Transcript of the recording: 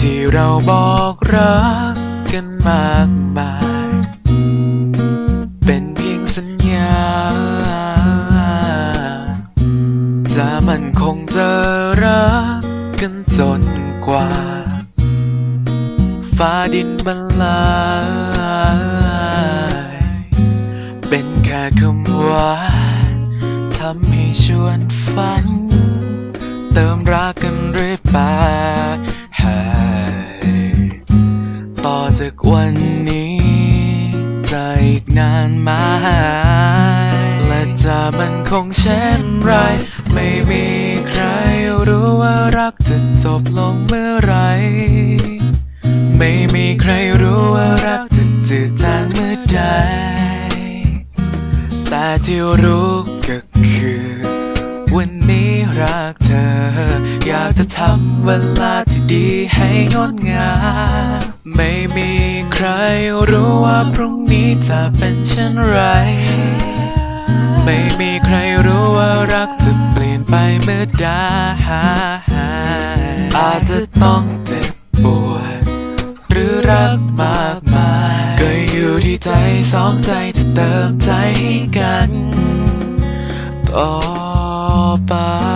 ที่เราบอกรักกันมากมาย เป็นเพียงสัญญา จะมันคงจะรักกันจนกว่า ฟ้าดินบรรลาย เป็นแค่คำว่าทำให้ชวนฝัน เติมรักกันเรื่อยไป จากวันนี้จะอีกนานไหมและจะมันคงเช่นไร ไม่มีใครรู้ว่ารักจะจบลงเมื่อไร ไม่มีใครรู้ว่ารักจะจืดจางเมื่อใดแต่ที่รู้ จะทำเวลาที่ดีให้งดงามไม่มีใครรู้ว่าพรุ่งนี้จะเป็นเช่นไร ไม่มีใครรู้ว่ารักจะเปลี่ยนไปเมื่อใดอาจจะต้องเจ็บปวด หรือรักมากมายก็อยู่ที่ใจสองใจจะเติมใจให้กัน ต่อไป